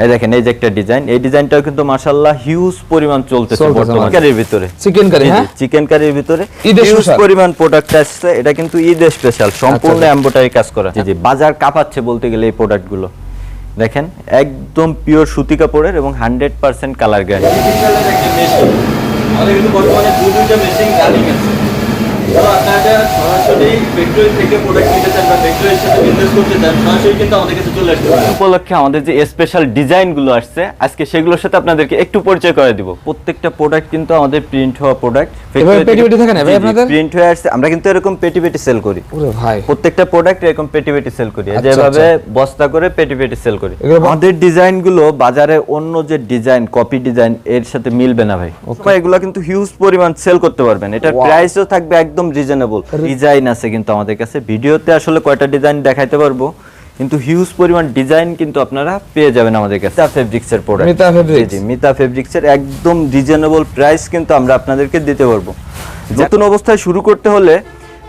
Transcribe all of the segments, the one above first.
এই দেখেন এই যে একটা ডিজাইন এই ডিজাইনটাও কিন্তু মাশাআল্লাহ হিউজ পরিমাণ চলতেছে বর্তমানে কারির ভিতরে। চিকেন কারি হ্যাঁ? চিকেন কারির ভিতরে হিউজ পরিমাণ প্রোডাক্ট আসছে। এটা কিন্তু ঈদের স্পেশাল সম্পূর্ণ আচ্ছা। এমব্রয়ডারি কাজ করা। জি জি। বাজার কাঁপাচ্ছে বলতে গেলে এই প্রোডাক্টগুলো দেখেন একদম পিওর সুতি কাপড়ের এবং হান্ড্রেড পার্সেন্ট কালার গ্যারান্টি আমাদের কিন্তু বর্তমানে দু দুইটা মেশিন রানিং আছে। ধরো আপনারা সরাসরি ফ্যাক্টরি থেকে প্রোডাক্ট নিতে চান বা ফ্যাক্টরির সাথে বিজনেস করতে চান সরাসরি কিন্তু আমাদের কাছে চলে আসতে পারেন উপলক্ষে আমাদের যে স্পেশাল ডিজাইনগুলো আসছে আজকে সেগুলোর সাথে আপনাদেরকে একটু পরিচয় করে দিব। প্রত্যেকটা প্রোডাক্ট কিন্তু আমাদের প্রিন্ট হওয়া প্রোডাক্ট এভাবে পেটি পেটি থাকে না ভাই আপনাদের? প্রিন্ট হয়ে আসছে। আমরা কিন্তু এরকম পেটি পেটি সেল করি। ওরে ভাই। প্রত্যেকটা প্রোডাক্ট এরকম পেটি পেটি সেল করি আচ্ছা, যেভাবে বস্তা করে পেটি পেটি সেল করি আমাদের ডিজাইনগুলো বাজারে অন্য যে ডিজাইন কপি ডিজাইন এর সাথে মিলবে না ভাই। এগুলো কিন্তু হিউজ পরিমাণ সেল করতে পারবেন। এটার. প্রাইসও থাকবে একদম রিজনেবল ডিজাইন আছে কিন্তু আমাদের কাছে। ভিডিওতে আসলে কয়টা ডিজাইন দেখাইতে পারব কিন্তু হিউজ পরিমাণ ডিজাইন কিন্তু আপনারা পেয়ে যাবেন আমাদের কাছে। মিতা ফেব্রিক্স এর প্রোডাক্ট মিতা। জি মিতা ফেব্রিক্স এর একদম রিজনেবল প্রাইস কিন্তু আমরা আপনাদেরকে দিতে পারব। নতুন অবস্থায় শুরু করতে হলে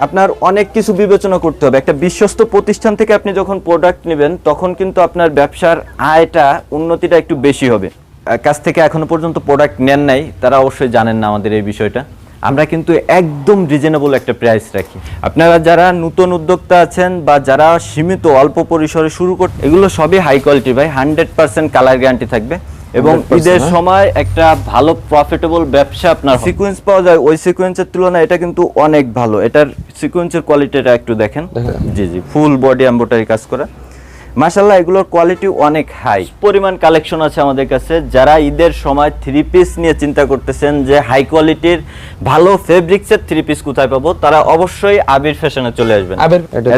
আপনার অনেক কিছু বিবেচনা করতে হবে। একটা বিশ্বস্ত প্রতিষ্ঠান থেকে আপনি যখন প্রোডাক্ট নেবেন তখন কিন্তু আপনার ব্যবসার আয়টা উন্নতিটা একটু বেশি হবে। কাছ থেকে এখনও পর্যন্ত প্রোডাক্ট নেন নাই তারা অবশ্যই জানেন না আমাদের এই বিষয়টা। আমরা কিন্তু একদম রিজনেবল একটা প্রাইস রাখি। আপনারা যারা নতুন উদ্যোক্তা আছেন বা যারা সীমিত অল্প পরিসরে শুরু করতে এগুলো সবই হাই কোয়ালিটি ভাই হান্ড্রেড পার্সেন্ট কালার গ্যারান্টি থাকবে। এবং 100% ঈদের হ্যাঁ? সময় একটা ভালো প্রফিটেবল ব্যবসা আপনার সিকোয়েন্স পাওয়া যায় ওই সিকোয়েন্সের তুলনায় এটা কিন্তু অনেক ভালো। এটার সিকোয়েন্সের কোয়ালিটিটা একটু দেখেন। জি জি ফুল বডি এমব্রয়ডারি কাজ করা। মাশাল্লাহ এগুলোর কোয়ালিটি অনেক হাই পরিমাণ কালেকশন আছে আমাদের কাছে। যারা ঈদের সময় থ্রি পিস নিয়ে চিন্তা করতেছেন যে হাই কোয়ালিটির ভালো ফেব্রিক্সের থ্রি পিস কোথায় পাবো তারা অবশ্যই আবির ফ্যাশনে চলে আসবেন।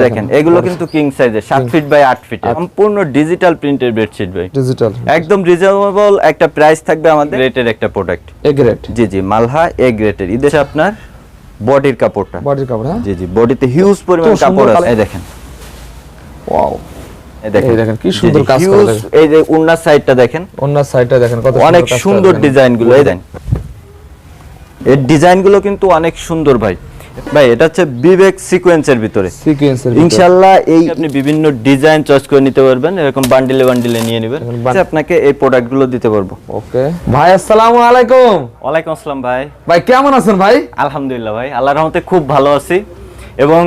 দেখেন। এগুলো কিন্তু কিং সাইজের সাত ফিট বাই আট ফিট সম্পূর্ণ ডিজিটাল প্রিন্টের বেডশিট ভাই। ডিজিটাল একদম রিজনেবল একটা প্রাইস থাকবে আমাদের। রেটের একটা প্রোডাক্ট এ গ্রেড জি জি মালহা এ গ্রেটের ঈদের আপনার বডির কাপড়টা। বডির কাপড় হ্যাঁ? জি জি বডিতে হিউজ পরিমাণ কাপড় আছে। এই দেখেন। ওয়াও দেখেন। এই কি সুন্দর কাজ করা এই যে উন্নার সাইডটা দেখেন। অন্য সাইডটা দেখেন কত অনেক সুন্দর ডিজাইনগুলো এই দেন এর ডিজাইনগুলো কিন্তু অনেক সুন্দর ভাই। ভাই এটা হচ্ছে বিবেক সিকোয়েন্সের ভিতরে। সিকোয়েন্সের ইনশাআল্লাহ এই আপনি বিভিন্ন ডিজাইন চয়েস করে নিতে পারবেন এরকম বান্ডিলে বান্ডিলে নিয়ে নেবেন। আপনাকে এই প্রোডাক্টগুলো দিতে পারব। ওকে। ভাই আসসালামু আলাইকুম। ওয়ালাইকুম আসসালাম ভাই। ভাই কেমন আছেন ভাই? আলহামদুলিল্লাহ ভাই আল্লাহর রহমতে খুব ভালো আছি। এবং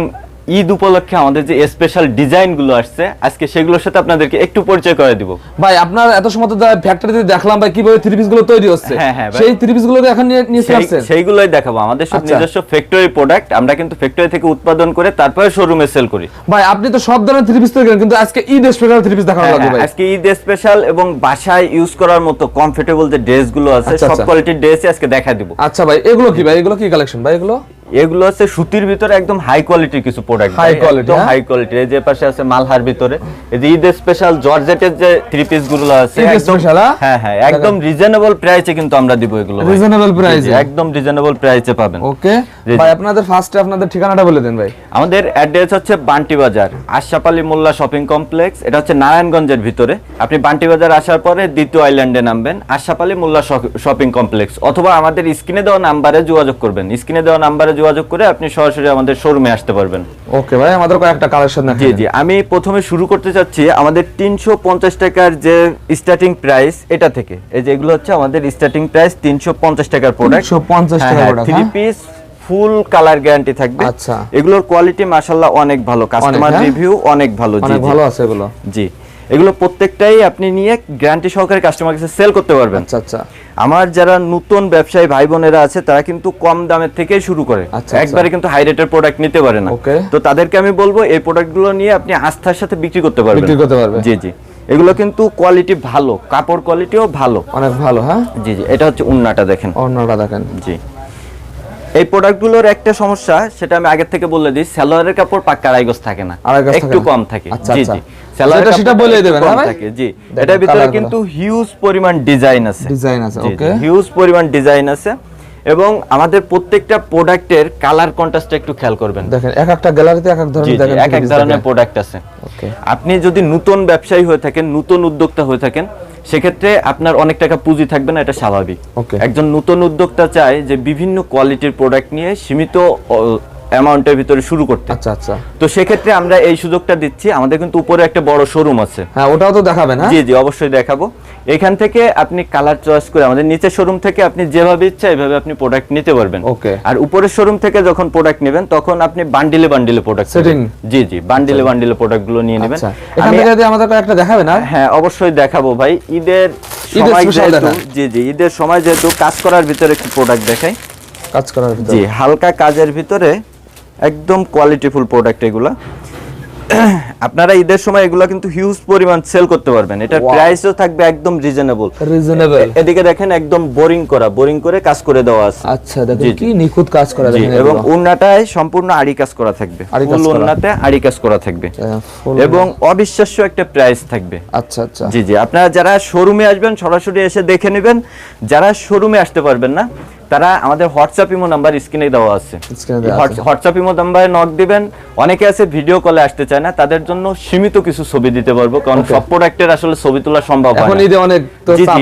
ঈদ উপলক্ষে আমাদের যে স্পেশাল ডিজাইনগুলো আসছে আজকে সেগুলোর সাথে আপনাদেরকে একটু পরিচয় করে দিব। ভাই আপনার এত সময় তো ফ্যাক্টরিতে দেখলাম ভাই কীভাবে থ্রি পিসগুলো তৈরি হচ্ছে। হ্যাঁ, হ্যাঁ, সেই থ্রি পিসগুলো এখন নিয়ে সেই- সেইগুলোই দেখাবো। আমাদের সব আচ্ছা। নিজস্ব ফ্যাক্টরি প্রোডাক্ট আমরা কিন্তু ফ্যাক্টরি থেকে উৎপাদন করে তারপরে শোরুমে সেল করি। ভাই আপনি তো সব ধরনের থ্রি পিস তৈরি করেন কিন্তু আজকে ঈদ স্পেশাল থ্রি পিস দেখানো হ্যাঁ, লাগবে ভাই। আজকে ঈদ স্পেশাল এবং বাসায় ইউজ করার মতো কমফোর্টেবল যে ড্রেসগুলো আছে আচ্ছা, সব আচ্ছা। কোয়ালিটির ড্রেসই আজকে দেখা দিব। আচ্ছা ভাই এগুলো কি ভাই? এগুলো কি কালেকশন ভাই এগুলো? এগুলো আছে সুতির ভিতরে একদম হাই কোয়ালিটির কিছু প্রোডাক্ট quality, হ্যাঁ? হাই কোয়ালিটি এই যে পাশে আছে মালহার ভিতরে। এই যে ঈদ স্পেশাল জর্জেটের যে থ্রি পিসগুলো আছে একদম হ্যাঁ? হ্যাঁ হ্যাঁ একদম রিজনেবল প্রাইসে কিন্তু আমরা দিব এগুলো জি, এ? একদম রিজনেবল প্রাইসে পাবেন। ওকে। ভাই আপনাদের ফার্স্টে আপনাদের ঠিকানাটা বলে দেন ভাই। আমাদের অ্যাড্রেস হচ্ছে বান্টি বাজার আশাপালি মোল্লা শপিং কমপ্লেক্স এটা হচ্ছে নারায়ণগঞ্জের ভিতরে। আপনি বান্টি বাজার আসার পরে দ্বিতীয় আইল্যান্ডে নামবেন আশাপালি মোল্লা শপিং কমপ্লেক্স অথবা আমাদের স্ক্রিনে দেওয়া নাম্বারে যোগাযোগ করবেন। স্ক্রিনে দেওয়া নাম্বারে যোগাযোগ করে আপনি সরাসরি আমাদের শোরুমে আসতে পারবেন। ওকে ভাই আমাদের কয়েকটা কালেকশন জি জি। আমি প্রথমে শুরু করতে চাচ্ছি আমাদের তিনশো পঞ্চাশ টাকার যে স্টার্টিং প্রাইস এটা থেকে। এই যে এগুলো হচ্ছে আমাদের স্টার্টিং প্রাইস তিনশো পঞ্চাশ টাকার প্রোডাক্ট 350 টাকার product, থ্রি হ্যাঁ? পিস ফুল কালার গ্যারান্টি থাকবে। আচ্ছা। এগুলোর কোয়ালিটি মাশাল্লাহ অনেক ভালো। কাস্টমার হ্যাঁ? রিভিউ অনেক ভালো। জি জি। ভালো আছে এগুলো। জি। এগুলো প্রত্যেকটাই আপনি নিয়ে গ্যারান্টি সহকারে কাস্টমার কাছে সেল করতে পারবেন। আচ্ছা আচ্ছা। আমার যারা নতুন ব্যবসায়ী ভাই বোনেরা আছে তারা কিন্তু কম দামের থেকেই শুরু করে। আচ্ছা, আচ্ছা। একবারে কিন্তু হাই রেটের প্রোডাক্ট নিতে পারে না। তো তাদেরকে আমি বলব এই প্রোডাক্টগুলো নিয়ে আপনি আস্থার সাথে বিক্রি করতে পারবেন। বিক্রি করতে পারবে। জি জি। এগুলো কিন্তু কোয়ালিটি ভালো কাপড় কোয়ালিটিও ভালো। অনেক ভালো হ্যাঁ? জি জি। এটা হচ্ছে উন্নাটা দেখেন। অন্যটা দেখেন। জি। এই প্রোডাক্টগুলোর একটা সমস্যা সেটা আমি আগের থেকে বলে দিই সালোয়ারের কাপড় পাক্কা আড়াই থাকে না। একটু কম থাকে। জি। জি। সালোয়ারের সেটা- সেটা বলে দেবেন, কম ভাই? থাকে জি। এটার ভিতরে কিন্তু হিউজ পরিমাণ ডিজাইন আছে। ডিজাইন আছে জি, জি, ওকে হিউজ পরিমাণ ডিজাইন আছে। এবং আমাদের প্রত্যেকটা প্রোডাক্টের কালার কন্ট্রাস্টটা একটু খেয়াল করবেন। দেখেন এক একটা গ্যালারিতে এক এক ধরনের দেখেন এক এক ধরনের প্রোডাক্ট আছে। আপনি যদি নতুন ব্যবসায়ী হয়ে থাকেন নতুন উদ্যোক্তা হয়ে থাকেন সেক্ষেত্রে আপনার অনেক টাকা পুঁজি থাকবে না এটা স্বাভাবিক। একজন নতুন উদ্যোক্তা চায় যে বিভিন্ন কোয়ালিটির প্রোডাক্ট নিয়ে সীমিত অ্যামাউন্টের ভিতরে শুরু করতে। আচ্ছা আচ্ছা। তো সেক্ষেত্রে আমরা এই সুযোগটা দিচ্ছি। আমাদের কিন্তু উপরে একটা বড় শোরুম আছে। হ্যাঁ ওটাও তো দেখাবে না জি জি অবশ্যই দেখাবো। এখান থেকে আপনি কালার চয়েস করে আমাদের নিচের শোরুম থেকে আপনি যেভাবে ইচ্ছা এইভাবে আপনি প্রোডাক্ট নিতে পারবেন। ওকে আর উপরের শোরুম থেকে যখন প্রোডাক্ট নেবেন তখন আপনি বান্ডিলে বান্ডিলে প্রোডাক্ট Setting? জি জি বান্ডিলে বান্ডিলে প্রোডাক্টগুলো নিয়ে নেবেন। আচ্ছা এখান থেকে যদি আমাদের একটা দেখাবে না হ্যাঁ অবশ্যই দেখাবো ভাই। ঈদের ঈদের সময় যেহেতু জি জি ঈদের সময় যেহেতু কাজ করার ভিতরে একটু প্রোডাক্ট দেখাই। কাজ করার ভিতরে। জি হালকা কাজের ভিতরে একদম কোয়ালিটিফুল প্রোডাক্ট এগুলা। আপনারা ঈদের সময় এগুলা কিন্তু হিউজ পরিমাণ সেল করতে পারবেন। এটার প্রাইসও থাকবে একদম রিজনেবল রিজনেবল এদিকে দেখেন একদম বোরিং করা বোরিং করে কাজ করে দেওয়া আছে। আচ্ছা দেখেন কি নিখুঁত কাজ করা দেখেন এবং। উন্নাটায় সম্পূর্ণ আড়ি কাজ করা থাকবে। ফুল। উন্নাতে আড়ি কাজ করা থাকবে। হ্যাঁ, এবং অবিশ্বাস্য একটা প্রাইস থাকবে। আচ্ছা আচ্ছা। জি জি। আপনারা যারা শোরুমে আসবেন সরাসরি এসে দেখে নেবেন। যারা শোরুমে আসতে পারবেন না তারা আমাদের হোয়াটসঅ্যাপ ইমো নাম্বার স্ক্রিনে দেওয়া আছে। হোয়াটসঅ্যাপ ইমো নাম্বারে নক দিবেন। অনেকে আছে ভিডিও কলে আসতে চায় না তাদের জন্য সীমিত কিছু ছবি দিতে পারব কারণ সব প্রোডাক্টের আসলে ছবি তোলা সম্ভব হয় এখন। ঈদে অনেক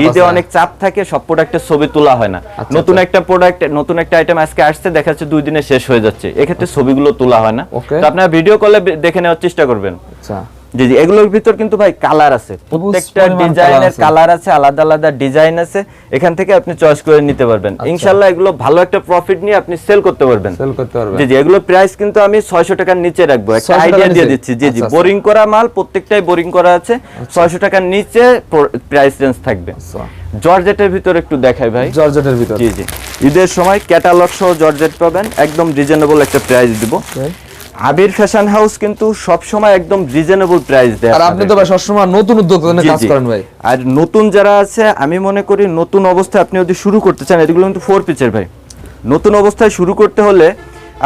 ঈদে অনেক চাপ থাকে সব প্রোডাক্টের ছবি তোলা হয় না। আচ্ছা, নতুন আচ্ছা। একটা প্রোডাক্ট নতুন একটা আইটেম আজকে আসছে দেখা যাচ্ছে দুই দিনে শেষ হয়ে যাচ্ছে। এক্ষেত্রে ছবিগুলো তোলা হয় না. তো আপনারা ভিডিও কলে দেখে নেওয়ার চেষ্টা করবেন। আচ্ছা। জি জি এগুলোর ভিতর কিন্তু ভাই কালার আছে প্রত্যেকটা ডিজাইনের কালার আছে। আলাদা আলাদা ডিজাইন আছে এখান থেকে আপনি চয়েস করে নিতে পারবেন। আচ্ছা। ইনশাআল্লাহ এগুলো ভালো একটা প্রফিট নিয়ে আপনি সেল করতে পারবেন। সেল করতে পারবে জি জি এগুলো প্রাইস কিন্তু আমি 600 টাকার নিচে রাখব। একটা আইডিয়া দিয়ে দিচ্ছি। জি জি আচ্ছা, আচ্ছা। বোরিং করা মাল প্রত্যেকটাই বোরিং করা আছে। 600 টাকার নিচে প্রাইস রেঞ্জ থাকবে। আচ্ছা। জর্জেটের ভিতর একটু দেখাই ভাই। জর্জেটের ভিতর। জি জি। ঈদের সময় ক্যাটালগ সহ জর্জেট পাবেন। একদম রিজনেবল একটা প্রাইস দিব. আবির ফ্যাশন হাউস কিন্তু সব সময় একদম রিজনেবল প্রাইস দেয় আর আপনি তো ভাই সবসময় নতুন উদ্যোক্তা নিয়ে কাজ করেন ভাই। আর নতুন যারা আছে আমি মনে করি নতুন অবস্থায় আপনি যদি শুরু করতে চান এগুলো কিন্তু ফোর পিচের ভাই। নতুন অবস্থায় শুরু করতে হলে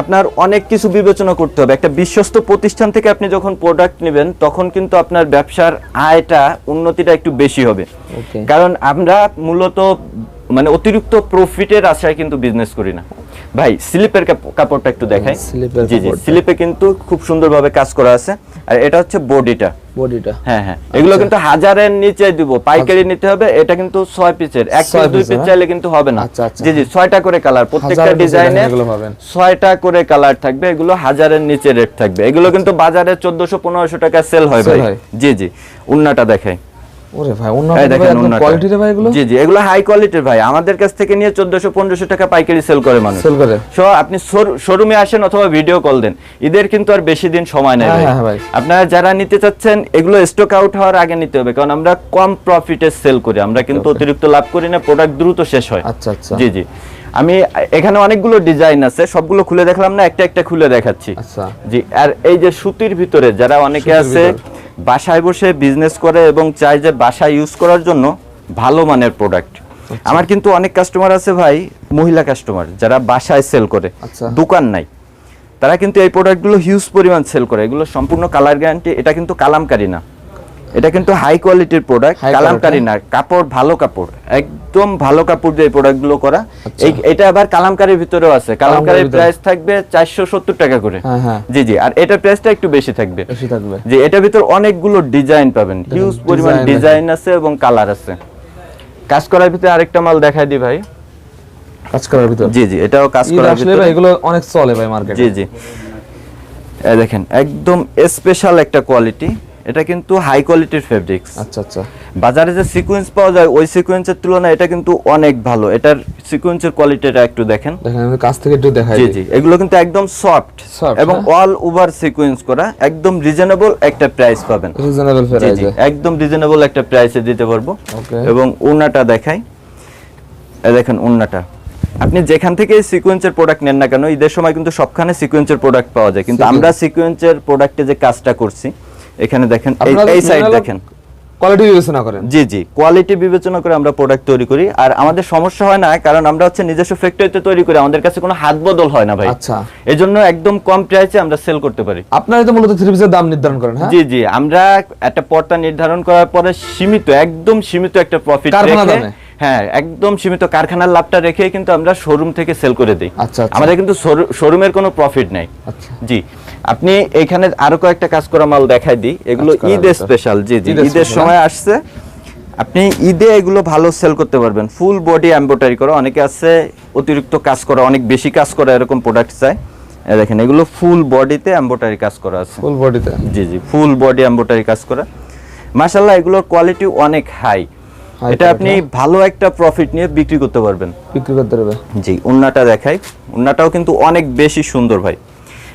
আপনার অনেক কিছু বিবেচনা করতে হবে। একটা বিশ্বস্ত প্রতিষ্ঠান থেকে আপনি যখন প্রোডাক্ট নেবেন তখন কিন্তু আপনার ব্যবসার আয়টা উন্নতিটা একটু বেশি হবে। কারণ আমরা মূলত মানে অতিরিক্ত প্রফিটের আশায় কিন্তু বিজনেস করি না। ভাই স্লিপের কাপড়টা একটু দেখাই। স্লিপের জি জি স্লিপে কিন্তু খুব সুন্দরভাবে কাজ করা আছে। আর এটা হচ্ছে বডিটা বডিটা হ্যাঁ হ্যাঁ। এগুলো কিন্তু হাজারের নিচে দিব। পাইকারি নিতে হবে। এটা কিন্তু ছয় পিসের এক পিস দুই পিস হ্যাঁ? চাইলে কিন্তু হবে না। আচ্ছা, আচ্ছা। জি জি ছয়টা করে কালার প্রত্যেকটা ডিজাইনে দেখেন এগুলো পাবেন। ছয়টা করে কালার থাকবে। এগুলো হাজারের নিচে রেট থাকবে। এগুলো কিন্তু বাজারে চোদ্দশো পনেরোশো টাকা সেল হয় ভাই। জি জি। উন্নাটা দেখাই। ওরে ভাই অন্য এই দেখেন উন্নাটা কোয়ালিটি রে ভাই এগুলো? জি জি এগুলো হাই কোয়ালিটির ভাই। আমাদের কাছ থেকে নিয়ে চোদ্দশো পনেরোশো টাকা পাইকারি সেল করে মানুষ। সেল করে। সো আপনি শোরুমে আসেন অথবা ভিডিও কল দেন। ঈদের কিন্তু আর বেশি দিন সময় নেই হ্যাঁ, ভাই। হ্যাঁ, আপনারা যারা নিতে চাচ্ছেন এগুলো স্টক আউট হওয়ার আগে নিতে হবে। কারণ আমরা কম প্রফিটে সেল করি। আমরা কিন্তু অতিরিক্ত লাভ করি না প্রোডাক্ট দ্রুত শেষ হয়। আচ্ছা আচ্ছা। জি জি। আমি এখানে অনেকগুলো ডিজাইন আছে সবগুলো খুলে দেখলাম না একটা একটা খুলে দেখাচ্ছি। আচ্ছা। জি আর এই যে সুতির ভিতরে যারা অনেকে আছে। বাসায় বসে বিজনেস করে এবং চায় যে বাসায় ইউজ করার জন্য ভালো মানের প্রোডাক্ট আচ্ছা। আমার কিন্তু অনেক কাস্টমার আছে ভাই মহিলা কাস্টমার যারা বাসায় সেল করে আচ্ছা। দোকান নাই তারা কিন্তু এই প্রোডাক্টগুলো হিউজ পরিমাণ সেল করে এগুলো সম্পূর্ণ কালার গ্যারান্টি এটা কিন্তু কালামকারী না এটা কিন্তু হাই কোয়ালিটির প্রোডাক্ট কালামকারি না কাপড় ভালো কাপড় একদম ভালো কাপড় দিয়ে প্রোডাক্টগুলো করা আচ্ছা। এটা আবার কালামকারির ভিতরেও আছে। কালামকারির প্রাইস থাকবে চারশো সত্তর টাকা করে। হ্যাঁ হ্যাঁ। জি জি আর এটার প্রাইসটা একটু বেশি থাকবে। বেশি থাকবে। যে এটার ভিতর অনেকগুলো ডিজাইন পাবেন। হিউজ পরিমাণ ডিজাইন আছে। এবং কালার আছে। কাজ করার ভিতরে আরেকটা মাল দেখাই দি ভাই। কাজ করার ভিতর? জি জি এটাও কাজ করার ভিতরে। এগুলো অনেক চলে ভাই মার্কেটে জি জি। এই দেখেন একদম স্পেশাল একটা কোয়ালিটি এটা কিন্তু হাই কোয়ালিটির ফেব্রিক্স আচ্ছা আচ্ছা। বাজারে যে সিকোয়েন্স পাওয়া যায় ওই সিকোয়েন্সের তুলনায় এটা কিন্তু অনেক ভালো। এটার সিকোয়েন্সের কোয়ালিটিটা একটু দেখেন। দেখেন আমি কাছ থেকে একটু দেখাই জি জি এগুলো কিন্তু একদম সফট এবং। অল ওভার সিকোয়েন্স করা একদম রিজনেবল একটা প্রাইস পাবেন। রিজনেবল প্রাইসে একদম রিজনেবল একটা প্রাইসে দিতে পারব. এবং ওড়নাটা দেখাই। এই দেখেন ওড়নাটা। আপনি যেখান থেকে সিকোয়েন্সের প্রোডাক্ট নেন না কেন ঈদের সময় কিন্তু সবখানে সিকোয়েন্সের প্রোডাক্ট পাওয়া যায়। কিন্তু আমরা সিকোয়েন্সের প্রোডাক্টে যে কাজটা করছি এখানে দেখেন এই- সাইড দেখেন। কোয়ালিটি বিবেচনা করেন। জি জি কোয়ালিটি বিবেচনা করে আমরা প্রোডাক্ট তৈরি করি। আর আমাদের সমস্যা হয় না কারণ আমরা হচ্ছে নিজস্ব ফ্যাক্টরিতে তৈরি করি আমাদের কাছে কোনো হাত বদল হয় না ভাই। আচ্ছা। এই জন্য একদম কম প্রাইসে আমরা সেল করতে পারি। আপনারা তো মূলত থ্রি পিসের দাম নির্ধারণ করেন হ্যাঁ? জি জি আমরা একটা পর্দা নির্ধারণ করার পরে সীমিত একদম সীমিত একটা প্রফিট রেখে? হ্যাঁ একদম সীমিত কারখানার লাভটা রেখে কিন্তু আমরা শোরুম থেকে সেল করে দিই। আচ্ছা, আচ্ছা। আমাদের কিন্তু শোরুমের কোনো প্রফিট নাই। আচ্ছা। জি আপনি এখানে আরও কয়েকটা কাজ করা মাল দেখাই দিই। এগুলো ঈদের স্পেশাল জি জি ঈদের সময় আসছে। আপনি ঈদে এগুলো ভালো সেল করতে পারবেন। ফুল বডি এমব্রয়ডারি করা। অনেকে আছে অতিরিক্ত কাজ করা অনেক বেশি কাজ করা এরকম প্রোডাক্ট চাই দেখেন এগুলো ফুল বডিতে এম্বোটারি কাজ করা আছে। ফুল বডিতে জি জি ফুল বডি এম্বোটারি কাজ করা। মাশাল্লাহ এগুলোর কোয়ালিটি অনেক হাই এটা আপনি ভালো একটা প্রফিট নিয়ে বিক্রি করতে পারবেন। বিক্রি করতে পারবে জি উন্নাটা দেখাই। উন্নাটাও কিন্তু অনেক বেশি সুন্দর ভাই।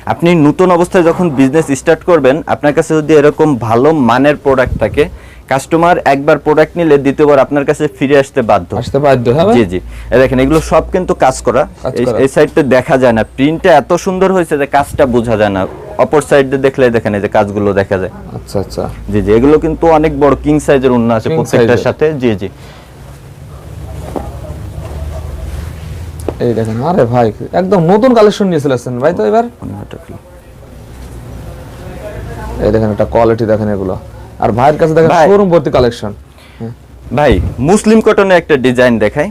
আপনি নতুন অবস্থায় যখন বিজনেস স্টার্ট করবেন আপনার কাছে যদি এরকম ভালো মানের প্রোডাক্ট থাকে কাস্টমার একবার প্রোডাক্ট নিলে দ্বিতীয়বার আপনার কাছে ফিরে আসতে বাধ্য। আসতে বাধ্য হ্যাঁ জি জি। এই দেখেন এগুলো সব কিন্তু কাজ করা। এই- করা। এই সাইডটা দেখা যায় না। প্রিন্টটা এত সুন্দর হয়েছে যে কাজটা বোঝা যায় না। অপর সাইডে দেখলে দেখেন এই যে কাজগুলো দেখা যায়। আচ্ছা আচ্ছা। জি জি এগুলো কিন্তু অনেক বড় কিং সাইজের উন্না আছে প্রত্যেকটার সাথে। জি জি। এই দেখেন আরে ভাই একদম নতুন কালেকশন নিয়ে চলেছেন ভাই তো এবার? এই দেখেন একটা কোয়ালিটি দেখেন এগুলো। আর ভাইয়ের কাছে দেখেন শোরুম ভর্তি কালেকশন ভাই মুসলিম কটনে একটা ডিজাইন দেখাই।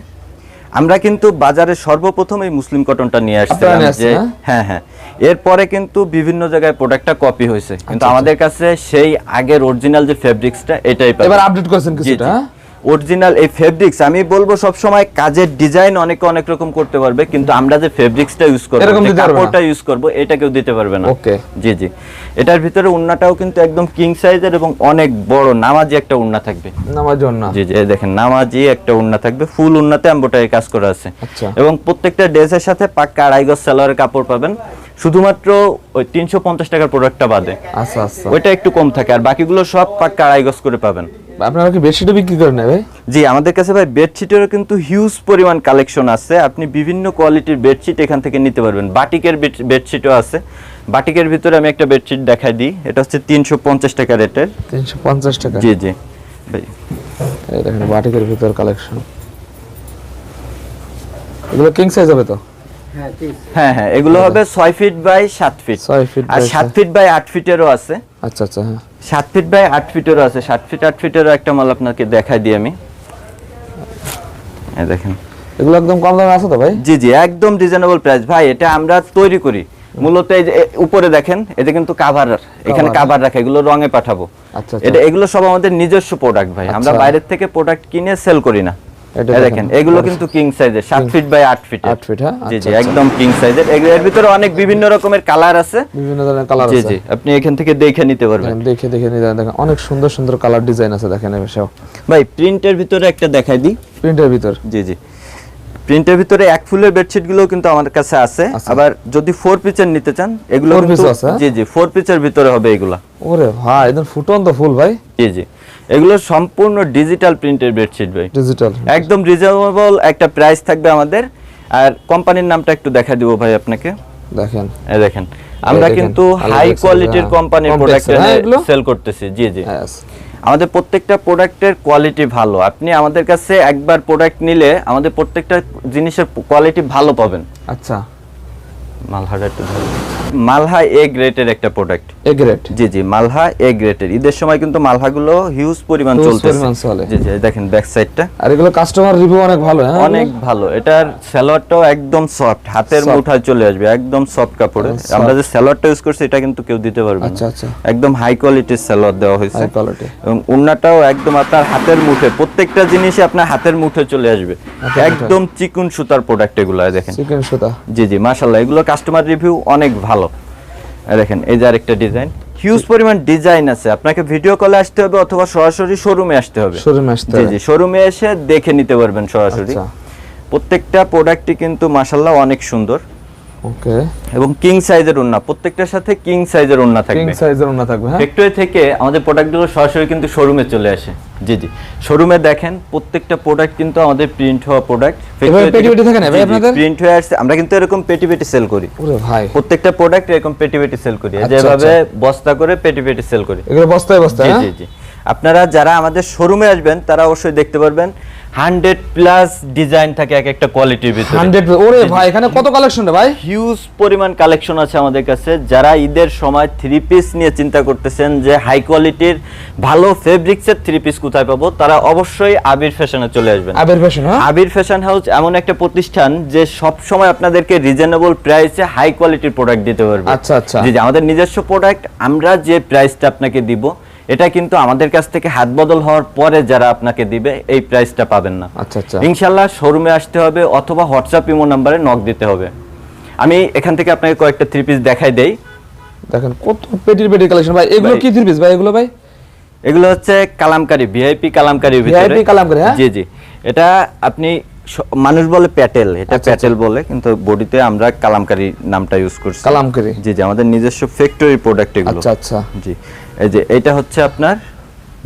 আমরা কিন্তু বাজারে সর্বপ্রথম এই মুসলিম কটনটা নিয়ে আসছিলাম যে হ্যাঁ? হ্যাঁ হ্যাঁ। এরপরে কিন্তু বিভিন্ন জায়গায় প্রোডাক্টটা কপি হয়েছে কিন্তু আচ্ছা, আমাদের কাছে সেই আগের অরিজিনাল যে ফেব্রিক্সটা এটাই পাবেন। এবার আপডেট করেছেন কিছুটা হ্যাঁ? অরিজিনাল এই ফেব্রিক্স আমি বলব সব সময় কাজের ডিজাইন অনেকে অনেক রকম করতে পারবে কিন্তু আমরা যে ফেব্রিক্সটা ইউজ করব। কাপড়টা ইউজ করব এটা কেউ দিতে পারবে না। Okay. জি জি। এটার ভিতরে উন্নাটাও কিন্তু একদম কিং সাইজের এবং অনেক বড় নামাজি একটা উন্না থাকবে। নামার জন্য জি জি এই দেখেন নামাজি একটা উন্না থাকবে ফুল উন্নাতে এম্বোটারি কাজ করা আছে। আচ্ছা। এবং প্রত্যেকটা ড্রেসের সাথে পাক্কা আড়াই গজ সালোয়ারের কাপড় পাবেন। শুধুমাত্র ওই তিনশো পঞ্চাশ টাকার প্রোডাক্টটা বাদে। আচ্ছা আচ্ছা। ওইটা একটু কম থাকে আর বাকিগুলো সব পাক্কা আড়াই গজ করে পাবেন। আপনারা কি বেডশিটও বিক্রি করেন ভাই? জি আমাদের কাছে ভাই বেডশিটেরও কিন্তু হিউজ পরিমাণ কালেকশন আছে। আপনি বিভিন্ন কোয়ালিটির বেডশিট এখান থেকে নিতে পারবেন। বাটিকের বেডশিটও আছে। বাটিকের ভিতরে আমি একটা বেডশিট দেখাই দিই। এটা হচ্ছে তিনশো পঞ্চাশ টাকা রেটের। তিনশো পঞ্চাশ টাকা? জি জি। ভাই। এই দেখেন বাটিকের ভিতর কালেকশন এগুলো কিং সাইজ হবে তো? হ্যাঁ হ্যাঁ এগুলো হবে ছয় ফিট বাই সাত ফিট ছয় feet আর সাত। ফিট বাই আট ফিটেরও আছে। আচ্ছা আচ্ছা হ্যাঁ। সাত ফিট বাই আট ফিটেরও আছে। সাত ফিট আট ফিটেরও একটা মাল আপনাকে দেখাই দিই আমি। দেখেন। এগুলো একদম কম দামে আছে তো ভাই? জি জি একদম রিজনেবল প্রাইস ভাই এটা আমরা তৈরি করি। মূলত এই যে উপরে দেখেন এটা কিন্তু কাভার এখানে কাভার রাখা এগুলো রঙে পাঠাবো। আচ্ছা আচ্ছা। এটা এগুলো সব আমাদের নিজস্ব প্রোডাক্ট ভাই। আমরা আচ্ছা। বাইরের থেকে প্রোডাক্ট কিনে সেল করি না। দেখেন এগুলো কিন্তু কিং সাইজের সাত ফিট বাই আট ফিট আট feet, হ্যাঁ? জি আচ্ছা, জি আচ্ছা। একদম কিং সাইজের এর ভিতরে অনেক বিভিন্ন রকমের কালার আছে। বিভিন্ন ধরনের কালার আছে। জি আপনি এখান থেকে দেখে নিতে পারবেন। দেখে দেখে নিয়ে দেখেন অনেক সুন্দর সুন্দর কালার ডিজাইন আছে দেখেন এবার ভাই প্রিন্টের ভিতরে একটা দেখাই দিই। প্রিন্টের ভিতর? জি জি। প্রিন্টের ভিতরে এক ফুলের বেডশিটগুলো কিন্তু আমার কাছে আছে। আছে। আবার যদি ফোর পিচের নিতে চান এগুলো কিন্তু হ্যাঁ? জি জি ফোর পিচের ভিতরে হবে এগুলা। ওরে ভাই একদম ফুটন্ত ফুল ভাই। জি জি। এগুলো সম্পূর্ণ ডিজিটাল প্রিন্টের বেডশিট ভাই। ডিজিটাল একদম রিজনেবল একটা প্রাইস থাকবে আমাদের। আর কোম্পানির নামটা একটু দেখা দিব ভাই আপনাকে। দেখেন। এই দেখেন আমরা কিন্তু হাই কোয়ালিটির কোম্পানির প্রোডাক্ট? সেল করতেছি। জি জি। আমাদের প্রত্যেকটা প্রোডাক্টের কোয়ালিটি ভালো। আপনি আমাদের কাছে একবার প্রোডাক্ট নিলে আমাদের প্রত্যেকটা জিনিসের কোয়ালিটি ভালো পাবেন। আচ্ছা। মালহাটা একটু মালহা এ গ্রেটের একটা প্রোডাক্ট এ গ্রেড জি জি মালহা এ গ্রেটের ঈদের সময় কিন্তু মালহাগুলো হিউজ পরিমাণ চলতেছে। জি জি দেখেন ব্যাক সাইডটা আর এগুলো কাস্টমার রিভিউ অনেক ভালো হ্যাঁ? অনেক ভালো। এটার একদম সফট হাতের মুঠায় চলে আসবে একদম সফট কাপড়ে আমরা যে ইউজ করছি এটা কিন্তু কেউ দিতে পারবে না। আচ্ছা আচ্ছা। একদম হাই কোয়ালিটির সালোয়ার দেওয়া হয়েছে। হাই কোয়ালিটি এবং উন্নাটাও একদম আপনার হাতের মুঠে প্রত্যেকটা জিনিসই আপনার হাতের মুঠে চলে আসবে। একদম চিকুন সুতার প্রোডাক্ট এগুলো দেখেন। চিকেন সুতা। জি জি মাশাল্লাহ এগুলো কাস্টমার রিভিউ অনেক ভালো। দেখেন এই যে আরেকটা ডিজাইন হিউজ পরিমাণ ডিজাইন আছে। আপনাকে ভিডিও কলে আসতে হবে অথবা সরাসরি শোরুমে আসতে হবে। শোরুমে আসতে জি। জি শোরুমে এসে দেখে নিতে পারবেন সরাসরি। আচ্ছা। প্রত্যেকটা প্রোডাক্টই কিন্তু মাশাল্লাহ অনেক সুন্দর। ওকে। এবং কিং সাইজের ওন্না প্রত্যেকটার সাথে কিং সাইজের ওন্না কিং সাইজের থাকবে হ্যাঁ? ফ্যাক্টরি থেকে আমাদের প্রোডাক্টগুলো সরাসরি কিন্তু শোরুমে চলে আসে। জি জি। শোরুমে দেখেন প্রত্যেকটা প্রোডাক্ট কিন্তু আমাদের প্রিন্ট হওয়া প্রোডাক্ট এভাবে পেটি পেটি থাকে না? ভাই আপনাদের? প্রিন্ট হয়ে আসছে। আমরা কিন্তু এরকম পেটি পেটি সেল করি। ওরে ভাই। প্রত্যেকটা প্রোডাক্ট এরকম পেটি পেটি সেল করি আচ্ছা, যেভাবে বস্তা করে পেটি পেটি সেল করি। এগুলো বস্তায় বস্তায় জি হ্যাঁ? জি জি। আপনারা যারা আমাদের শোরুমে আসবেন তারা অবশ্যই দেখতে পারবেন। হান্ড্রেড প্লাস ডিজাইন থাকে এক একটা কোয়ালিটির ভিতরে। হান্ড্রেড ওরে ভাই এখানে কত কালেকশন রে ভাই? হিউজ পরিমাণ কালেকশন আছে আমাদের কাছে। যারা ঈদের সময় থ্রি পিস নিয়ে চিন্তা করতেছেন যে হাই কোয়ালিটির ভালো ফেব্রিক্সের থ্রি পিস কোথায় পাবো তারা অবশ্যই আবির ফ্যাশনে চলে আসবেন। আবির ফ্যাশন হ্যাঁ? আবির ফ্যাশন হাউস এমন একটা প্রতিষ্ঠান যে সব সময় আপনাদেরকে রিজনেবল প্রাইসে হাই কোয়ালিটির প্রোডাক্ট দিতে পারবে। আচ্ছা, আচ্ছা। জি, আমাদের নিজস্ব প্রোডাক্ট আমরা যে প্রাইসটা আপনাকে দিব এটা কিন্তু আমাদের কাছ থেকে হাত বদল হওয়ার পরে যারা আপনাকে দিবে এই প্রাইসটা পাবেন না। আচ্ছা আচ্ছা। ইনশাল্লাহ শোরুমে আসতে হবে অথবা হোয়াটসঅ্যাপ ইমো নাম্বারে নক দিতে হবে। আমি এখান থেকে আপনাকে কয়েকটা থ্রি পিস দেখাই দেই। দেখেন কত পেটির পেটির কালেকশন ভাই এগুলো কি থ্রি পিস ভাই এগুলো ভাই? এগুলো হচ্ছে কালামকারি ভিআইপি কালামকারির ভিতরে। VIP কালামকারী, হ্যাঁ? জি জি। এটা আপনি মানুষ বলে প্যাটেল এটা আচ্ছা, প্যাটেল বলে কিন্তু বডিতে আমরা কালামকারি নামটা ইউজ করছি। কালামকারী। জি জি আমাদের নিজস্ব ফ্যাক্টরি প্রোডাক্ট এগুলো। আচ্ছা আচ্ছা। জি এই যে এটা হচ্ছে আপনার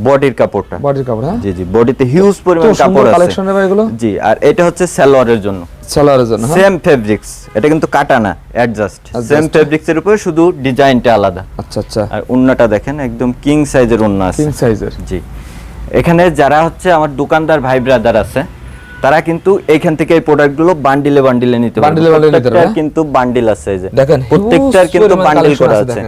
বডির কাপড়টা। বডির কাপড় হ্যাঁ? জি জি বডিতে হিউজ পরিমাণ কাপড় আছে। collection রে এগুলো? জি আর এটা হচ্ছে সালোয়ারের জন্য। সালোয়ারের জন্য হ্যাঁ? সেম ফেব্রিক্স এটা কিন্তু কাটা না অ্যাডজাস্ট সেম। ফেব্রিক্স এর উপরে শুধু ডিজাইনটা আলাদা। আচ্ছা আচ্ছা। আর উন্নাটা দেখেন একদম কিং সাইজের উন্না আছে। কিং সাইজের জি। এখানে যারা হচ্ছে আমার দোকানদার ভাই ব্রাদার আছে তারা কিন্তু এইখান থেকে এই প্রোডাক্টগুলো বান্ডিলে বান্ডিলে নিতে Bundle নিতে পারবে? কিন্তু বান্ডিল আছে যে। দেখেন, প্রত্যেকটার কিন্তু বান্ডিল করা আছে,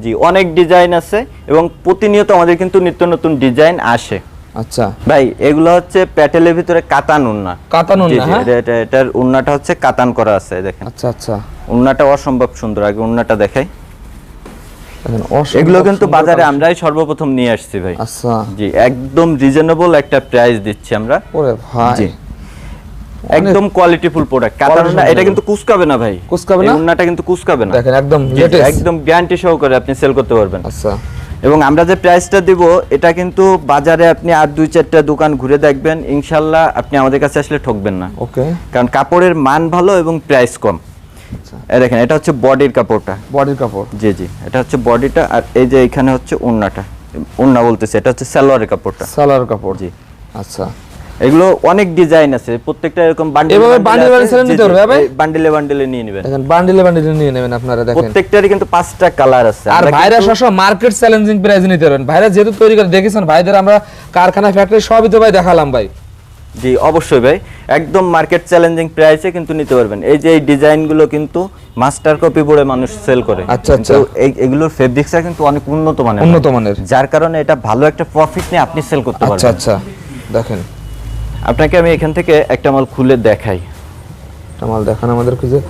জি অনেক ডিজাইন আছে এবং প্রতিনিয়ত আমাদের কিন্তু নিত্য নতুন ডিজাইন আসে। আচ্ছা। ভাই এগুলো হচ্ছে প্যাটেলের ভিতরে কাতান উন্না। কাতান উন্না, হ্যাঁ? এটা- এটা- এটার উন্নাটা হচ্ছে কাতান করা আছে দেখেন। আচ্ছা আচ্ছা। উন্নাটা অসম্ভব সুন্দর আগে উন্নাটা দেখাই। এগুলো কিন্তু বাজারে আমরাই সর্বপ্রথম নিয়ে আসছি ভাই। আচ্ছা। জি একদম রিজনেবল একটা প্রাইস দিচ্ছি আমরা। ওরে ভাই। জি। একদম কোয়ালিটিফুল প্রোডাক্ট Quality না এটা কিন্তু কুচকাবে না ভাই। কুঁচকাবে এই না? উন্নাটা কিন্তু কুচকাবে না। দেখেন একদম লেটেস্ট একদম গ্যারান্টি সহকারে আপনি সেল করতে পারবেন। আচ্ছা। এবং আমরা যে প্রাইসটা দিব এটা কিন্তু বাজারে আপনি আর দুই চারটা দোকান ঘুরে দেখবেন। ইনশাল্লাহ আপনি আমাদের কাছে আসলে ঠকবেন না। ওকে। কারণ কাপড়ের মান ভালো এবং প্রাইস কম। আচ্ছা। এই দেখেন এটা হচ্ছে বডির কাপড়টা। বডির কাপড়। জি জি এটা হচ্ছে বডিটা আর এই যে এখানে হচ্ছে ওন্নাটা ওন্না বলতেছে এটা হচ্ছে সালোয়ারের কাপড়টা। সালোয়ার কাপড়। জি। আচ্ছা। এগুলো অনেক ডিজাইন আছে প্রত্যেকটা এরকম বান্ডিল এভাবে bundle bundle নিতে হ্যাঁ ভাই? বান্ডিলে বান্ডিলে নিয়ে নেবেন। দেখেন বান্ডিলে বান্ডিলে নিয়ে নেবেন আপনারা দেখেন। প্রত্যেকটারই কিন্তু পাঁচটা কালার আছে। আর ভাইরা সবসময় মার্কেট চ্যালেঞ্জিং প্রাইস নিতে পারবেন ভাইরা যেহেতু তৈরি করে দেখেছেন? ভাইদের আমরা কারখানা ফ্যাক্টরি সবই তো ভাই দেখালাম ভাই। জি অবশ্যই ভাই। একদম মার্কেট চ্যালেঞ্জিং প্রাইসে কিন্তু নিতে পারবেন। এই যে এই ডিজাইনগুলো কিন্তু মাস্টার কপি বোর্ডে মানুষ সেল করে। আচ্ছা, আচ্ছা। এই এগুলোর ফেব্রিক্সটা কিন্তু অনেক উন্নত মানের উন্নত মানের। যার কারণে এটা ভালো একটা প্রফিট নিয়ে আপনি সেল করতে পারবেন। আচ্ছা আচ্ছা। দেখেন। আপনাকে আমি এখান থেকে একটা মাল খুলে দেখাই। আমার দেখান আমাদের খুঁজে।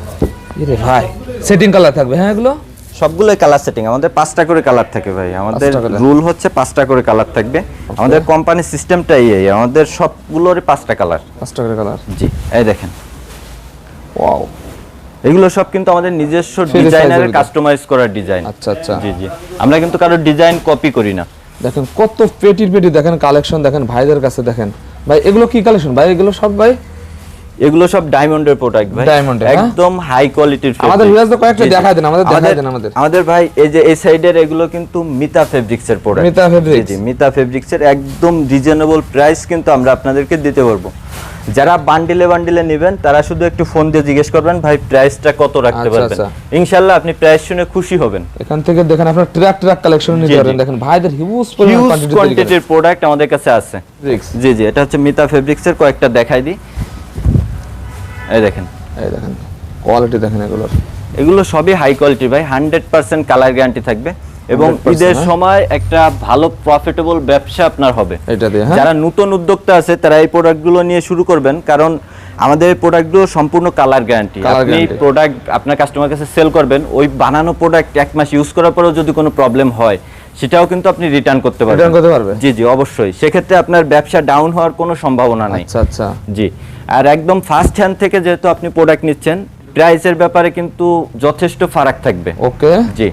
ভাই সেটিং কালার থাকবে হ্যাঁ এগুলো? সবগুলোই কালার সেটিং আমাদের পাঁচটা করে কালার থাকে ভাই। আমাদের রুল হচ্ছে পাঁচটা করে কালার থাকবে। আমাদের কোম্পানির সিস্টেমটাই এই আমাদের সবগুলোরই পাঁচটা কালার পাঁচটা করে কালার জি এই দেখেন। ওয়াও এগুলো সব কিন্তু আমাদের নিজস্ব ডিজাইনারের কাস্টমাইজ করা ডিজাইন আচ্ছা আচ্ছা। জি জি। আমরা কিন্তু কারও ডিজাইন কপি করি না। দেখেন কত পেটির পেটি দেখেন কালেকশন দেখেন ভাইদের কাছে দেখেন। ভাই এগুলো কি কালেকশন ভাই এগুলো সব ভাই? এগুলো সব ডায়মন্ডের প্রোডাক্ট ভাই। ডায়মন্ড হ্যাঁ? একদম হাই কোয়ালিটির আমাদের ভিউয়ার্স তো কয়েকটা দেখায় দেন, আমাদের দেখায় দেন আমাদের। আমাদের ভাই এই যে এই সাইডের এগুলো কিন্তু মিতা ফেব্রিক্স এর প্রোডাক্ট মিতা ফেব্রিক্স জি মিতা ফেব্রিক্স এর একদম রিজনেবল প্রাইস কিন্তু আমরা আপনাদেরকে দিতে পারব। যারা বান্ডিলে বান্ডিলে নেবেন তারা শুধু একটু ফোন দিয়ে জিজ্ঞেস করবেন ভাই প্রাইসটা কত রাখতে আচ্ছা, পারবেন? আচ্ছা। ইনশাআল্লাহ আপনি প্রাইস শুনে খুশি হবেন। এখান থেকে দেখেন আপনার ট্রাক ট্রাক কালেকশন নিতে জি। দেখেন ভাইদের হিউজ কোয়ান্টিটির প্রোডাক্ট আমাদের কাছে আছে। জি জি এটা হচ্ছে মিতা ফেব্রিক্স এর কয়েকটা দেখাই দিই। এই দেখেন। এই দেখেন কোয়ালিটি দেখেন এগুলোর। এগুলো সবই হাই কোয়ালিটি ভাই হান্ড্রেড পার্সেন্ট কালার গ্যারান্টি থাকবে। এবং ঈদের হ্যাঁ? সময় একটা ভালো প্রফিটেবল ব্যবসা আপনার হবে। হ্যাঁ? যারা নতুন উদ্যোক্তা আছে তারা এই প্রোডাক্টগুলো নিয়ে শুরু করবেন কারণ আমাদের প্রোডাক্টগুলো সম্পূর্ণ কালার গ্যারান্টি আপনি প্রোডাক্ট আপনার কাস্টমার কাছে সেল করবেন ওই বানানো প্রোডাক্ট এক মাস ইউজ করার পরেও যদি কোনো প্রবলেম হয় সেটাও কিন্তু আপনি রিটার্ন করতে পারবেন। করতে? জি জি অবশ্যই। সেক্ষেত্রে আপনার ব্যবসা ডাউন হওয়ার কোনো সম্ভাবনা নাই। আচ্ছা আচ্ছা। জি আর একদম ফার্স্ট হ্যান্ড থেকে যেহেতু আপনি প্রোডাক্ট নিচ্ছেন প্রাইসের ব্যাপারে কিন্তু যথেষ্ট ফারাক থাকবে। ওকে জি।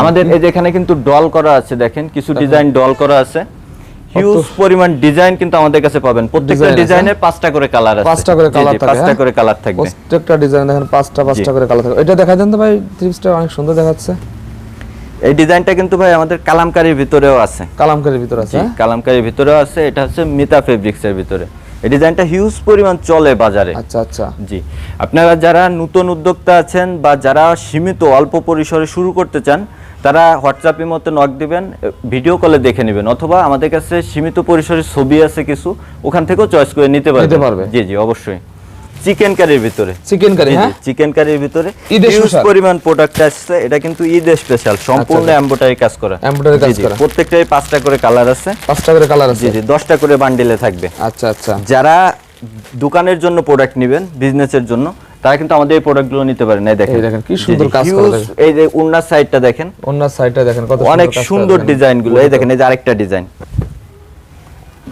আমাদের এই যে এখানে কিন্তু ডল করা আছে দেখেন কিছু ডিজাইন ডল করা আছে। হিউজ পরিমাণ ডিজাইন কিন্তু আমাদের কাছে পাবেন। প্রত্যেকটা? ডিজাইনের পাঁচটা করে কালার আছে। পাঁচটা করে কালার থাকে পাঁচটা হ্যাঁ? করে কালার থাকবে। প্রত্যেকটা ডিজাইন দেখেন পাঁচটা পাঁচটা করে কালার থাকে। এটা দেখা যান তো ভাই থ্রিপসটা অনেক সুন্দর দেখাচ্ছে। এই ডিজাইনটা কিন্তু ভাই আমাদের কালামকারীর ভিতরেও আছে। কালামকারীর ভিতরে আছে হ্যাঁ? কালামকারীর ভিতরেও আছে। এটা হচ্ছে মিতা ফেব্রিক্সের ভিতরে। এই ডিজাইনটা হিউজ পরিমাণ চলে বাজারে। আচ্ছা আচ্ছা। জি। আপনারা যারা নতুন উদ্যোক্তা আছেন বা যারা সীমিত অল্প পরিসরে শুরু করতে চান তারা হোয়াটসঅ্যাপের মতো নক দিবেন ভিডিও কলে দেখে নেবেন অথবা আমাদের কাছে সীমিত পরিসরে ছবি আছে কিছু ওখান থেকেও চয়েস করে নিতে পারবে। জি জি অবশ্যই। চিকেন কারির ভিতরে। চিকেন কারি হ্যাঁ? চিকেন কারির ভিতরে special। পরিমাণ প্রোডাক্ট আসছে। এটা কিন্তু ঈদ স্পেশাল সম্পূর্ণ আচ্ছা। এমব্রয়ডারি কাজ করা। Embroidery কাজ করা। প্রত্যেকটাই পাঁচটা করে কালার আছে। পাঁচটা করে কালার আছে। জি জি। দশটা করে বান্ডিলে থাকবে। আচ্ছা আচ্ছা। যারা দোকানের জন্য প্রোডাক্ট নেবেন বিজনেসের জন্য তারা কিন্তু আমাদের এই প্রোডাক্টগুলো নিতে পারেন। এই দেখেন। এই দেখেন, কি সুন্দর কাজ করা। এই যে উন্নার সাইডটা দেখেন। অন্য সাইডটা দেখেন কত অনেক সুন্দর। ডিজাইনগুলো এই দেখেন এই যে আরেকটা ডিজাইন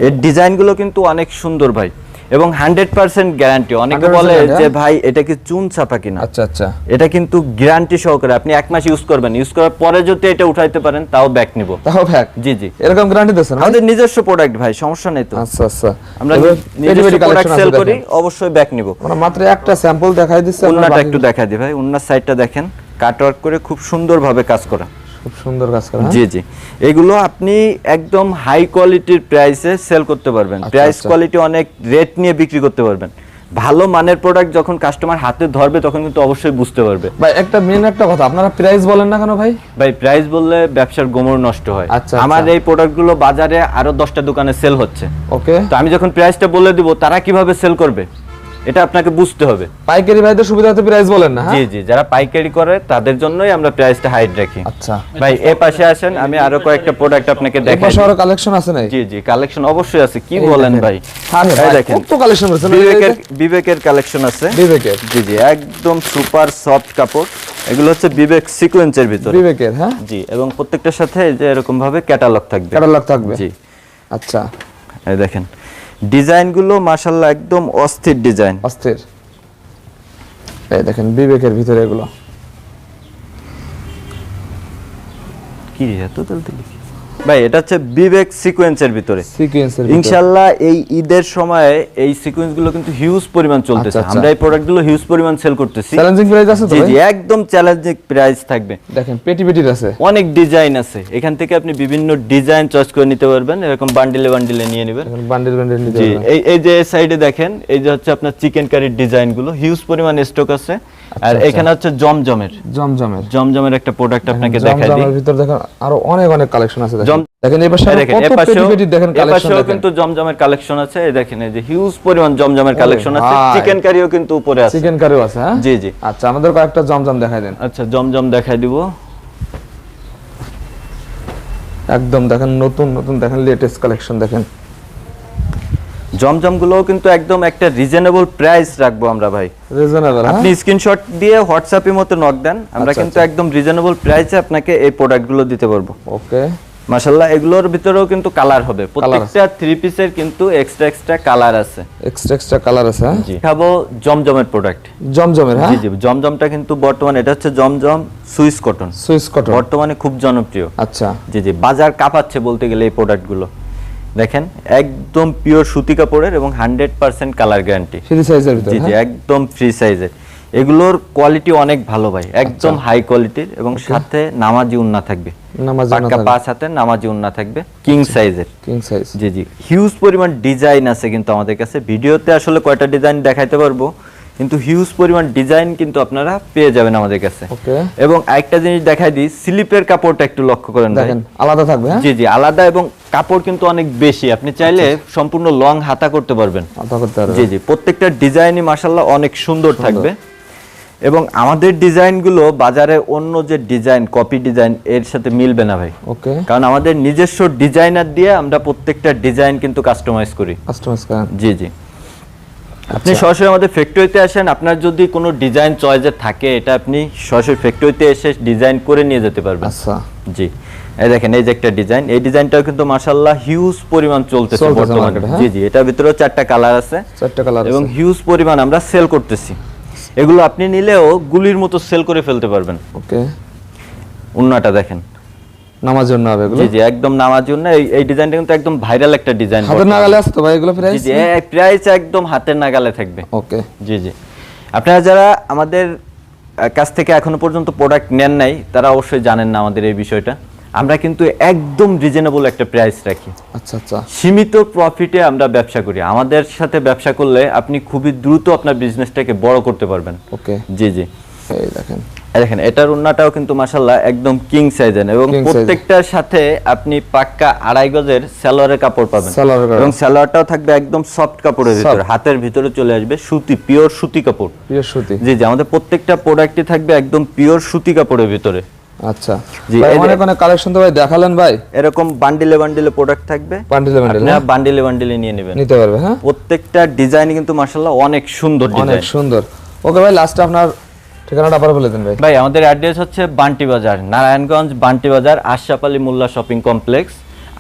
এর ডিজাইনগুলো কিন্তু অনেক সুন্দর ভাই। এবং হান্ড্রেড পার্সেন্ট গ্যারান্টি। অনেকে বলে যে হ্যাঁ? ভাই এটা কি চুন চাপা কিনা? আচ্ছা আচ্ছা। এটা কিন্তু গ্যারান্টি সহকারে আপনি এক মাস ইউজ করবেন। ইউজ করার পরে যদি এটা উঠাইতে পারেন তাও ব্যাক নিব। তাও ভ্যাক জি জি। এরকম গ্যারান্টি ভাই? আমাদের নিজস্ব প্রোডাক্ট ভাই সমস্যা নেই তো। আচ্ছা আচ্ছা। আমরা নিজস্ব প্রোডাক্ট সেল করি অবশ্যই ব্যাক নিব। আমরা মাত্র একটা স্যাম্পল দেখাই দিচ্ছি বাকি- একটু দেখা দিই ভাই উন্নার সাইডটা দেখেন। কাটওয়ার্ক করে খুব সুন্দরভাবে কাজ করা। খুব সুন্দর কাজ করা হ্যাঁ? জি জি। এগুলো আপনি একদম হাই কোয়ালিটির প্রাইসে সেল করতে পারবেন। আচ্ছা, প্রাইস আচ্ছা। কোয়ালিটি অনেক রেট নিয়ে বিক্রি করতে পারবেন। ভালো মানের প্রোডাক্ট যখন কাস্টমার হাতে ধরবে তখন কিন্তু অবশ্যই বুঝতে পারবে। ভাই একটা মেন একটা কথা আপনারা প্রাইস বলেন না কেন ভাই? ভাই প্রাইস বললে ব্যবসার গোমর নষ্ট হয়। আচ্ছা, আমার আচ্ছা। এই প্রোডাক্টগুলো বাজারে আরও দশটা দোকানে সেল হচ্ছে। ওকে তো আমি যখন প্রাইসটা বলে দিব তারা কীভাবে সেল করবে? এটা আপনাকে বুঝতে হবে। পাইকারি ভাইদের সুবিধাতে প্রাইস বলেন না হ্যাঁ? জি জি যারা পাইকারি করে তাদের জন্যই আমরা প্রাইসটা হাইড রাখি। আচ্ছা। ভাই এ পাশে আসেন আমি আরও কয়েকটা প্রোডাক্ট আপনাকে দেখাই পাশে আরও কালেকশন আছে না জি জি কালেকশন অবশ্যই আছে। কি বলেন ভাই? ভাই, দেখেন। কত কালেকশন করেছেন বিবেকের বিবেকের কালেকশন আছে। বিবেকের। জি জি একদম সুপার সফট কাপড়। এগুলো হচ্ছে বিবেক সিকোয়েন্সের ভিতরে। বিবেকের হ্যাঁ? জি এবং প্রত্যেকটার সাথে এই যে এরকম ভাবে ক্যাটালগ থাকবে। ক্যাটালগ থাকবে। জি। আচ্ছা। এই দেখেন। ডিজাইনগুলো মাশাল্লাহ একদম অস্থির ডিজাইন। অস্থির। এই দেখেন বিবেকের ভিতরে এগুলো। কি রে, এত তেল লিখি? ভাই এটা হচ্ছে বিবেক সিকোয়েন্সের ভিতরে। সিকোয়েন্সের ইনশাল্লাহ এই ঈদের সময় এই সিকোয়েন্সগুলো কিন্তু হিউজ পরিমাণ চলতেছে। আচ্ছা, আচ্ছা। আমরা এই প্রোডাক্টগুলো হিউজ পরিমাণ সেল করতেছি। চ্যালেঞ্জিং প্রাইস আছে তো জি জি একদম চ্যালেঞ্জিং প্রাইস থাকবে। দেখেন পেটি পেটির আছে। অনেক ডিজাইন আছে। এখান থেকে আপনি বিভিন্ন ডিজাইন চয়েস করে নিতে পারবেন। এরকম বান্ডিলে বান্ডিলে নিয়ে নেবেন। বান্ডিল বান্ডিল নিতে জি পারবেন। এই এই যে সাইডে দেখেন এই যে হচ্ছে আপনার চিকেন কারির ডিজাইনগুলো হিউজ পরিমাণ স্টক আছে। আর আচ্ছা। এখানে হচ্ছে জমজমের। জমজমের। জমজমের একটা প্রোডাক্ট আপনাকে দেখাই দিই। জমজমের ভিতর দেখেন আরও অনেক অনেক কালেকশন আছে দেখেন। দেখেন এই পাশে দেখেন কত এ পেটি দেখেন কালেকশন দেখেন। কিন্তু জমজমের কালেকশন আছে। এই দেখেন এই যে হিউজ পরিমাণ জমজমের কালেকশন আছে। চিকেন কারিও কিন্তু উপরে আছে। চিকেন কারিও আছে হ্যাঁ? জি জি। আচ্ছা আমাদের কয়েকটা জমজম দেখাই দেন। আচ্ছা জমজম দেখাই দিব। একদম দেখেন নতুন নতুন দেখেন লেটেস্ট কালেকশন দেখেন। জমজমগুলো কিন্তু একদম একটা রিজনেবল প্রাইস রাখব আমরা ভাই। রিজনেবল আপনি স্ক্রিনশট দিয়ে হোয়াটসঅ্যাপের মতো নক দেন আমরা আচ্ছা, কিন্তু একদম রিজনেবল প্রাইসে আপনাকে এই প্রোডাক্টগুলো দিতে পারব। ওকে মাশাল্লাহ এগুলোর ভিতরেও কিন্তু কালার হবে। প্রত্যেকটা থ্রি পিসের কিন্তু এক্সট্রা এক্সট্রা কালার আছে। এক্সট্রা এক্সট্রা কালার আছে হ্যাঁ? জি। খাব জমজমের প্রোডাক্ট জমজমের হ্যাঁ? জি জি জমজমটা কিন্তু বর্তমানে এটা হচ্ছে Zamzam Swiss cotton Swiss cotton বর্তমানে খুব জনপ্রিয়। আচ্ছা। জি জি বাজার কাঁপাচ্ছে বলতে গেলে এই প্রোডাক্টগুলো দেখেন একদম পিওর সুতি কাপড়ের এবং hundred percent colour guarantee free সাইজের জি জি হ্যাঁ? একদম ফ্রি সাইজের। এগুলোর কোয়ালিটি অনেক ভালো ভাই একদম আচ্ছা। হাই কোয়ালিটির এবং সাথে নামাজি উন্না থাকবে। পাক্কা পাঁচ হাতে নামাজি উন্না থাকবে কিং সাইজের কিং সাইজ জি জি হিউজ পরিমাণ ডিজাইন আছে কিন্তু আমাদের কাছে। ভিডিওতে আসলে কয়টা ডিজাইন দেখাইতে পারব কিন্তু হিউজ পরিমাণ ডিজাইন কিন্তু আপনারা পেয়ে যাবেন আমাদের কাছে। এবং আরেকটা জিনিস দেখাই দিই স্লিপের কাপড়টা একটু লক্ষ্য করেন দেখেন আলাদা থাকবে হ্যাঁ? জি জি আলাদা এবং কাপড় কিন্তু অনেক বেশি। আপনি চাইলে আচ্ছা। সম্পূর্ণ লং হাতা করতে পারবেন। করতে জি জি প্রত্যেকটা ডিজাইনই মাশাল্লাহ অনেক সুন্দর থাকবে। এবং আমাদের ডিজাইনগুলো বাজারে অন্য যে ডিজাইন কপি ডিজাইন এর সাথে মিলবে না ভাই। ওকে। কারণ আমাদের নিজস্ব ডিজাইনার দিয়ে আমরা প্রত্যেকটা ডিজাইন কিন্তু কাস্টমাইজ করি। কাস্টমাইজ করেন। জি জি। আপনি আচ্ছা। সরাসরি আমাদের ফ্যাক্টরিতে আসেন আপনার যদি কোনো ডিজাইন চয়েসের থাকে এটা আপনি সরাসরি ফ্যাক্টরিতে এসে ডিজাইন করে নিয়ে যেতে পারবেন। আচ্ছা। জি। এই দেখেন এই যে একটা ডিজাইন এই ডিজাইনটাও কিন্তু হিউজ পরিমাণ চলতেছে বর্তমানে। হ্যাঁ? জি জি এটার ভিতরেও চারটা কালার আছে। চারটা কালার এবং হিউজ পরিমাণ আমরা সেল করতেছি। এগুলো আপনি নিলেও গুলির মতো সেল করে ফেলতে পারবেন। ওকে। উন্নাটা দেখেন। নামার জন্য হবে এগুলো? জি জি একদম নামার জন্য। এই ডিজাইনটা কিন্তু একদম ভাইরাল একটা ডিজাইন হাতের নাগালে আছে তো ভাই এগুলো প্রাইস জি এই প্রাইস একদম হাতের নাগালে থাকবে। ওকে। জি জি। আপনারা যারা আমাদের কাছ থেকে এখনও পর্যন্ত প্রোডাক্ট নেন নাই তারা অবশ্যই জানেন না আমাদের এই বিষয়টা। আমরা কিন্তু একদম রিজনেবল একটা প্রাইস রাখি। আচ্ছা আচ্ছা। সীমিত প্রফিটে আমরা ব্যবসা করি। আমাদের সাথে ব্যবসা করলে আপনি খুবই দ্রুত আপনার বিজনেসটাকে বড় করতে পারবেন। ওকে। জি জি। এই দেখেন। এই দেখেন এটার উন্নাটাও কিন্তু মাসাল্লাহ একদম কিং সাইজের এবং প্রত্যেকটার সাথে আপনি পাক্কা আড়াই গজের সালোয়ারের কাপড় পাবেন। এবং সালোয়ারটাও থাকবে একদম সফট কাপড়ের ভিতরে হাতের ভিতরে চলে আসবে সুতি পিওর সুতি কাপড়। প্রিয় সুতি। জি জি আমাদের প্রত্যেকটা প্রোডাক্টই থাকবে একদম পিওর সুতি কাপড়ের ভিতরে। আচ্ছা। ভাই অনেক অনেক কালেকশন তো ভাই দেখালেন ভাই। এরকম বান্ডিলে বান্ডিলে প্রোডাক্ট থাকবে। বান্ডিলে বান্ডিলে আপনারা বান্ডিলে বান্ডিলে নিয়ে নেবেন। নিতে পারবে হ্যাঁ? প্রত্যেকটা ডিজাইন কিন্তু মার্শাল্লাহ অনেক সুন্দর অনেক সুন্দর। ওকে ভাই লাস্টে আপনার ঠিকানাটা আবার বলে দিন ভাই। ভাই আমাদের অ্যাড্রেস হচ্ছে বান্টি বাজার Narayanganj Banti Bazar Ashraf Molla shopping complex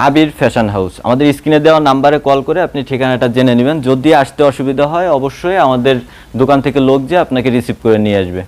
Abir fashion house আমাদের স্ক্রিনে দেওয়া নাম্বারে কল করে আপনি ঠিকানাটা জেনে নেবেন। যদি আসতে অসুবিধা হয় অবশ্যই আমাদের দোকান থেকে লোক যে আপনাকে রিসিভ করে নিয়ে আসবে।